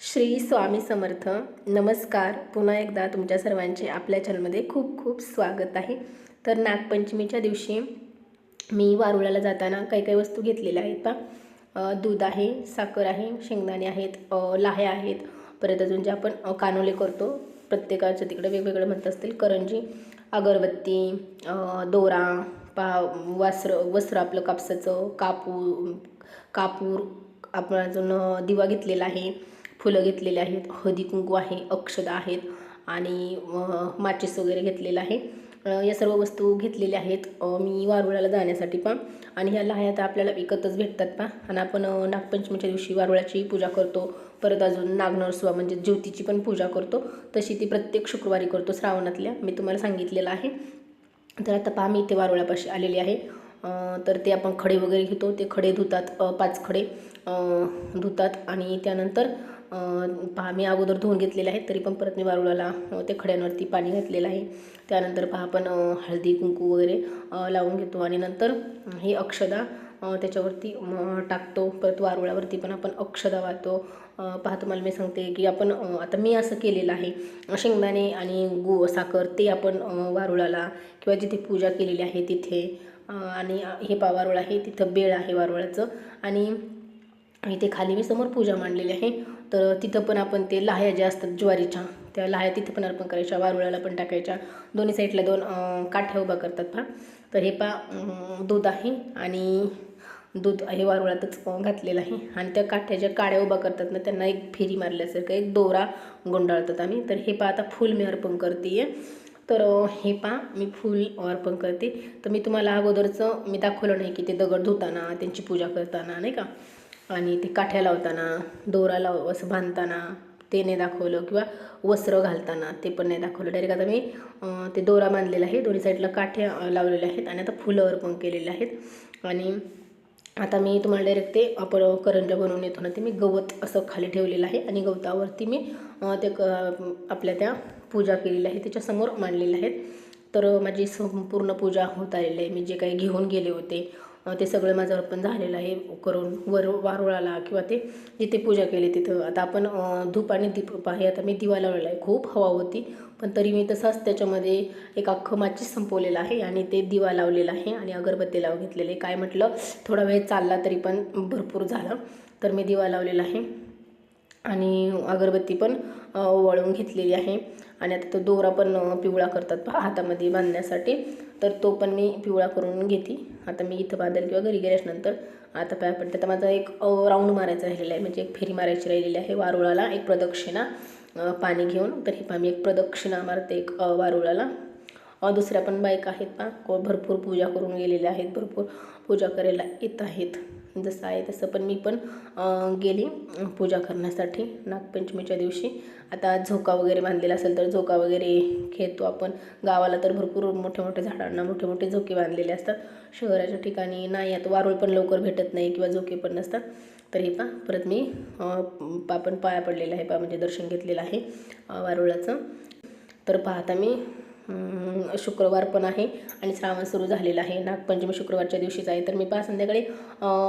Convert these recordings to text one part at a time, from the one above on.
श्री स्वामी समर्थ. नमस्कार. पुन्हा एकदा तुमच्या सर्वांचे आपल्या चॅनलमध्ये खूप खूप स्वागत आहे. तर नागपंचमीच्या दिवशी मी वारुळाला जाताना काही काही वस्तू घेतलेल्या आहेत पा दूध आहे साखर आहे शेंगदाणे आहेत लाह्या आहेत. परत अजून जे आपण कानोले करतो प्रत्येकाच्या तिकडे वेगवेगळं म्हणत असतील करंजी अगरबत्ती दोरा पा वस्त्र वस्त्र आपलं कापसाचं कापू कापूर आपण अजून दिवा घेतलेला आहे. फुलं घेतलेले आहेत हळदी कुंकू आहे अक्षदा आहेत आणि माचिस माचीस वगैरे घेतलेलं आहे. या सर्व वस्तू घेतलेल्या आहेत. मी वारुळाला जाण्यासाठी पण आणि ह्या लाह्या तर आपल्याला विकतच भेटतात पा आणि आपण नागपंचमीच्या दिवशी वारुळाची पूजा करतो. परत अजून नागनरसुवा म्हणजे ज्योतीची पण पूजा करतो. तशी ती प्रत्येक शुक्रवारी करतो श्रावणातल्या. मी तुम्हाला सांगितलेलं आहे. तर आता पहा मी इथे वारुळापाशी आलेली आहे. तर ते आपण खडे वगैरे घेतो. ते खडे धुतात पाच खडे धुतात. आणि त्यानंतर पहा मी अगोदर धुवून घेतलेले आहेत तरी पण परत मी वारुळाला ते खड्यांवरती पाणी घातलेलं आहे. त्यानंतर पहा आपण हळदी कुंकू वगैरे लावून घेतो. आणि नंतर हे अक्षदा त्याच्यावरती टाकतो. परत वारुळावरती पण आपण अक्षदा वाहतो. पहा तुम्हाला मी सांगते की आपण आता मी असं केलेलं आहे. शेंगदाणे आणि गु साखर ते आपण वारुळाला किंवा जिथे पूजा केलेली आहे तिथे आणि हे पावारूळ आहे तिथं बेळ आहे वारुळाचं. आणि इथे खाली मी समोर पूजा मांडलेली आहे. तर तिथं पण आपण ते लाह्या ज्या असतात ज्वारीच्या त्या लाह्या तिथं पण अर्पण करायच्या वारुळाला पण टाकायच्या. दोन्ही साईडला दोन काठ्या उभा करतात पहा. तर हे पा दूध आहे आणि दूध हे वारुळातच घातलेलं आहे. आणि त्या काठ्या ज्या काड्या उभा करतात ना त्यांना एक फेरी मारल्यासारखं एक दोरा गुंडाळतात आम्ही. तर हे पा आता फुल मी अर्पण करते आहे तर हे पा मी फूल अर्पण करते. तर मी तुम्हाला अगोदरचं मी दाखवलं नाही की ते दगड धुताना त्यांची पूजा करताना नाही का? आणि ते काठ्या लावताना दोरा लाव असं बांधताना ते नाही दाखवलं किंवा वस्त्र घालताना ते पण नाही दाखवलं. डायरेक्ट आता मी ते दोरा बांधलेला आहे. दोन्ही साईडला काठ्या लावलेल्या आहेत आणि आता फुलं अर्पण केलेले आहेत. आणि आता मी तुम्हाला डायरेक्ट ते आपण करंज्या बनवून येतो ना ते मी गवत असं खाली ठेवलेलं आहे आणि गवतावरती मी ते क आपल्या त्या पूजा केलेल्या आहे त्याच्यासमोर मांडलेल्या आहेत. तर माझी संपूर्ण पूजा होत आलेली आहे. मी जे काही घेऊन गेले होते ते सगळं माझं पण झालेलं आहे करून. वर वारुळाला किंवा ते जिथे पूजा केली तिथं. आता आपण धूप आणि दीप आहे. आता मी दिवा लावलेला आहे. खूप हवा होती. पण तरी मी तसाच त्याच्यामध्ये एक अख्खं माचीस संपवलेलं आहे आणि ते दिवा लावलेला आहे आणि अगरबत्ती लाव घेतलेले. काय म्हटलं? थोडा वेळ चालला तरी पण भरपूर झालं. तर मी दिवा लावलेला आहे. आणि अगरबत्ती पण वळून घेतलेली आहे. आणि आता तो दोरा पण पिवळा करतात पहा हातामध्ये बांधण्यासाठी. तर तो पण मी पिवळा करून घेते. आता मी इथं बांधेल किंवा घरी गेल्याच्यानंतर आता पाय पडते. आता माझा एक राऊंड मारायचा राहिलेला आहे. म्हणजे एक फेरी मारायची राहिलेली आहे वारुळाला एक प्रदक्षिणा पाणी घेऊन. तर हे पहा मी एक प्रदक्षिणा मारते एक वारुळाला. दुसऱ्या पण बायका आहेत पा भरपूर पूजा करून गेलेल्या आहेत. भरपूर पूजा करायला येत आहेत. जसं आहे तसं पण मी पण गेली पूजा करण्यासाठी नागपंचमीच्या दिवशी. आता झोका वगैरे बांधलेला असेल तर झोका वगैरे खेळतो आपण. गावाला तर भरपूर मोठे मोठे झाडांना मोठे मोठे झोके बांधलेले असतात. शहराच्या ठिकाणी नाही आता वारुळ पण लवकर भेटत नाही किंवा झोके पण नसतात. तर हे पा परत मी आपण पा पण पाया पडलेला आहे पा म्हणजे दर्शन घेतलेलं आहे वारुळाचं. तर पाहता मी शुक्रवार पण आहे आणि श्रावण सुरू झालेला आहे. नागपंचमी शुक्रवारच्या दिवशीच आहे. तर मी पहा संध्याकाळी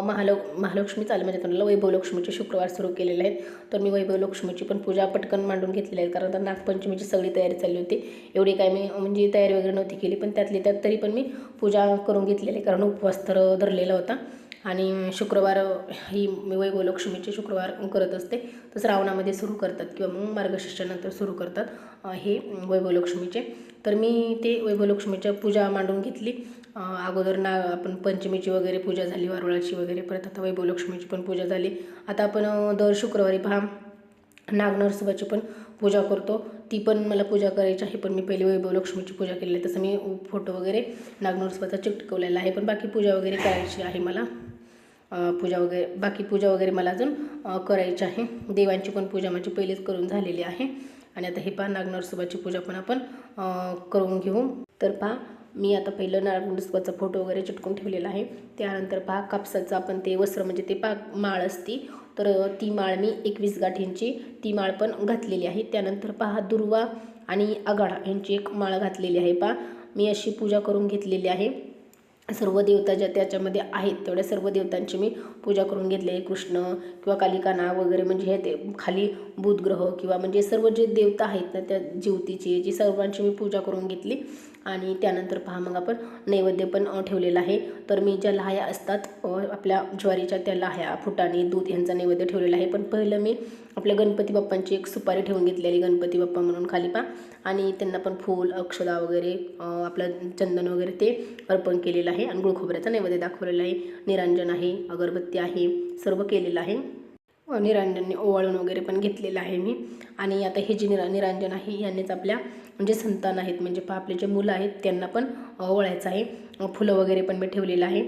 महाल महालक्ष्मी चालू म्हणजे तुम्हाला वैभवलक्ष्मीचे शुक्रवार सुरू केलेले आहेत. तर मी वैभवलक्ष्मीची पण पूजा पटकन मांडून घेतलेली आहे. कारण आता नागपंचमीची सगळी तयारी चालली होती. एवढी काय मी म्हणजे तयारी वगैरे नव्हती केली. पण त्यातली त्यात तरी पण मी पूजा करून घेतलेली आहे. कारण उपवास तर धरलेला होता. आणि शुक्रवार ही मी वैभवलक्ष्मीचे शुक्रवार करत असते. तर श्रावणामध्ये सुरू करतात किंवा मग मार्गशीर्षानंतर सुरू करतात हे वैभवलक्ष्मीचे तर मी ते वैभवलक्ष्मीच्या पूजा मांडून घेतली. अगोदर ना आपण पंचमीची वगैरे पूजा झाली वारुळाची वगैरे परत आता वैभवलक्ष्मीची पण पूजा झाली. आता आपण दर शुक्रवारी पहा नागनरसोबाची पण पूजा करतो. ती पण मला पूजा करायची आहे पण मी पहिले वैभवलक्ष्मीची पूजा केलेली आहे तसं मी फोटो वगैरे नागनरसोबाचा चिकटकवलेला आहे. पण बाकी पूजा वगैरे करायची आहे मला. पूजा वगैरे बाकी पूजा वगैरे मला अजून करायची आहे. देवांची पण पूजा माझी पहिलेच करून झालेली आहे. आणि आता हे पहा नागनरसोबाची पूजा पण आपण करून घेऊ. तर पहा मी आता पहिलं नागनरसोबाचा फोटो वगैरे चिटकून ठेवलेला आहे. त्यानंतर पहा कापसाचं आपण ते वस्त्र म्हणजे ते पा माळ असती तर ती माळ मी एकवीस गाठींची ती माळ पण घातलेली आहे. त्यानंतर पहा दुर्वा आणि आगाडा यांची एक माळ घातलेली आहे. पहा मी अशी पूजा करून घेतलेली आहे. सर्व देवता ज्या त्याच्यामध्ये आहेत तेवढ्या सर्व देवतांची मी पूजा करून घेतली आहे. कृष्ण किंवा कालिकाना वगैरे म्हणजे हे ते खाली बुधग्रह किंवा म्हणजे सर्व जे देवता आहेत ना त्या ज्योतीची जी सर्वांची मी पूजा करून घेतली. आणि त्यानंतर पहा मग आपण नैवेद्य पण ठेवलेलं ठेवलेला आहे. तर मी ज्या लहाया असतात आपल्या ज्वारीच्या त्या लाह्या फुटाणे दूध यांचा नैवेद्य ठेवलेला आहे. पण पहिलं मी आपल्या गणपती बाप्पांची एक सुपारी ठेवून घेतलेली गणपती बाप्पा म्हणून खाली पा आणि त्यांना पण फूल अक्षदा वगैरे आपलं चंदन वगैरे ते अर्पण केलेलं आहे. आणि गुळखोबऱ्याचा नैवेद्य दाखवलेला आहे. निरांजन आहे अगरबत्ती आहे सर्व केलेलं आहे. निरांजनने ओवाळून वगैरे पण घेतलेलं आहे मी. आणि आता हे जे निरा निरांजन आहे यांनीच आपल्या म्हणजे संतान आहेत. म्हणजे पहा आपले जे मुलं आहेत त्यांना पण ओवाळायचं आहे. फुलं वगैरे पण मी ठेवलेलं आहे.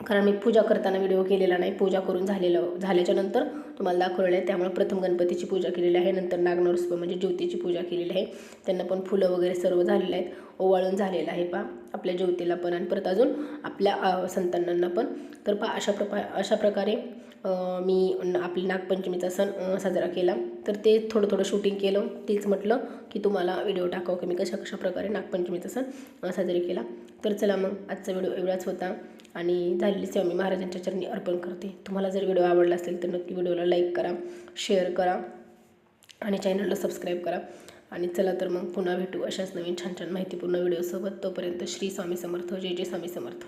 कारण मी पूजा करताना व्हिडिओ केलेला नाही. पूजा करून झालेलं झाल्याच्यानंतर तुम्हाला दाखवलेलं आहे. त्यामुळे प्रथम गणपतीची पूजा केलेली आहे. नंतर नागनरस्प म्हणजे ज्योतीची पूजा केलेली आहे. त्यांना पण फुलं वगैरे सर्व झालेले आहेत. ओवाळून झालेलं आहे पा आपल्या ज्योतीला पण. आणि परत अजून आपल्या संतानांना पण. तर पा अशा प्रपा अशा प्रकारे मी आपली नागपंचमीचा सण साजरा केला. तर ते थोडं थोडं शूटिंग केलं. तेच म्हटलं की तुम्हाला व्हिडिओ टाकावं की मी कशा कशा प्रकारे नागपंचमीचा सण साजरा साजरी केला. तर चला मग आजचा व्हिडिओ एवढाच होता. आणि झालेली सेवा मी महाराजांच्या चरणी अर्पण करते. तुम्हाला जर व्हिडिओ आवडला असेल तर नक्की व्हिडिओला लाईक करा शेअर करा आणि चॅनलला सबस्क्राईब करा. आणि चला तर मग पुन्हा भेटू अशाच नवीन छान छान माहितीपूर्ण व्हिडिओसोबत तोपर्यंत श्री स्वामी समर्थ जय जय स्वामी समर्थ.